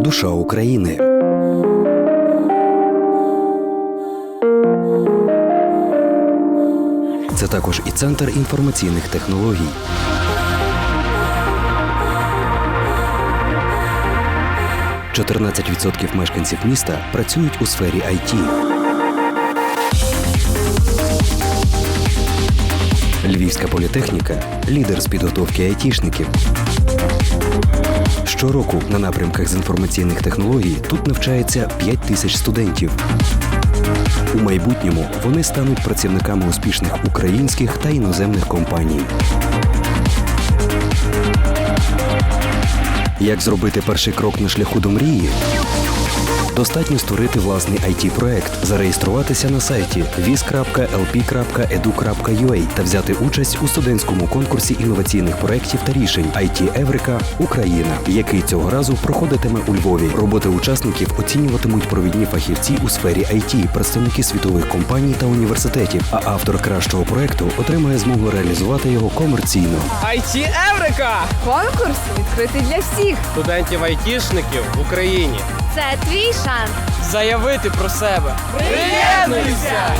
душа України. Це також і центр інформаційних технологій. – 14% мешканців міста працюють у сфері IT. Львівська політехніка лідер з підготовки айтішників. Щороку на напрямках з інформаційних технологій тут навчається 5 тисяч студентів. У майбутньому вони стануть працівниками успішних українських та іноземних компаній. Як зробити перший крок на шляху до мрії? Достатньо створити власний it проект зареєструватися на сайті viz.lp.edu.ua та взяти участь у студентському конкурсі інноваційних проєктів та рішень IT Еврика Україна, який цього разу проходитиме у Львові. Роботи учасників оцінюватимуть провідні фахівці у сфері IT, представники світових компаній та університетів. А автор кращого проекту отримає змогу реалізувати його комерційно. IT Еврика! Конкурс відкритий для всіх. Студентів-айтішників в Україні. Це твій шанс. Заявити про себе. Приєднуйся!